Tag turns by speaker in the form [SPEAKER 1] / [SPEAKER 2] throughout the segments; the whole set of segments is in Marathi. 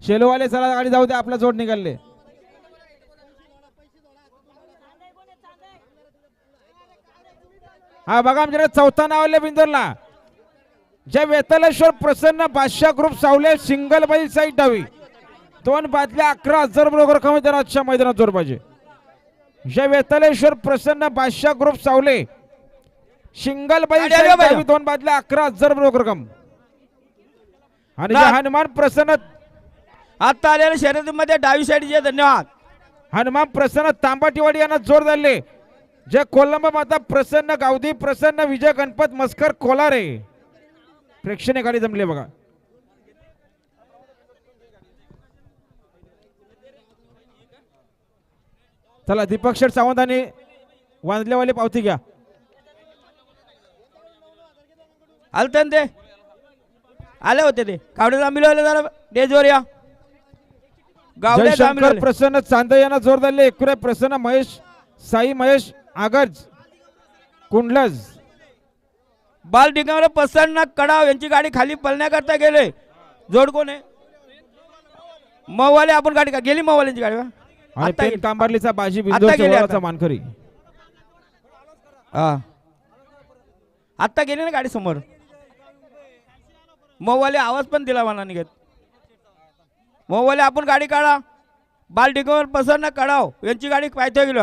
[SPEAKER 1] शेलोवाले चला गाडी जाऊ दे आपला जोड निघाले. हा बघा आमच्याकडे चौथा नाव आले बिंदोरला. जय वेतलेश्वर प्रसन्न बादशाह ग्रुप सावले सिंगल बाई साईड डावी. दोन बादल्या अकरा हजार बरोबर त्यांना आजच्या मैदानात जोर पाहिजे. जय वेतलेश्वर प्रसन्न बादशाह ग्रुप सावले सिंगल बाई डावी दोन बादल्या अकरा हजार बरोबर रक्कम आणि हनुमान प्रसन्न
[SPEAKER 2] आता आलेल्या शर्यतीमध्ये डावी साईडचे धन्यवाद.
[SPEAKER 1] हनुमान प्रसन्न तांबाटीवाडी यांना जोर धरले. जय कोलंब माता प्रसन्न गावधी प्रसन्न विजय गणपत मस्कर कोलारे. प्रेक्षणीय गाडी जमली बघा. चला दीपक शेठ सावंत आणि वांजलेवाली पावती घ्या.
[SPEAKER 2] आलते ना ते? आले होते ते. कावडे आले जरा. डेजवर या. गावडे
[SPEAKER 1] जयशंकर प्रसन्न चांदे यांना जोर धरले एकुरे प्रसन्न महेश साई महेश आगज कुंडलज.
[SPEAKER 2] बाल डिगावर प्रसन्न कडाव यांची गाडी खाली पळण्याकरता गेले. जोड कोण आहे? मवाले आपण गाडी का गेली मवाल्यांची गाडी का?
[SPEAKER 1] आणि
[SPEAKER 2] आता
[SPEAKER 1] पेन
[SPEAKER 2] गेली.
[SPEAKER 1] कांबार्लीचा बाजी
[SPEAKER 2] आता आता.
[SPEAKER 1] मानकरी.
[SPEAKER 2] हा. आत्ता गेली ना गाडी समोर? मोवाले आवाज पण दिला मला निघत. मोवाले आपण गाडी काढा. बाल डिगोवर काढाव. यांची गाडी पायथ्या गेलो.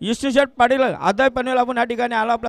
[SPEAKER 2] इस्टिशर्ट शर्ट पाटील आदाय पनवेल आपण या ठिकाणी आला आपला.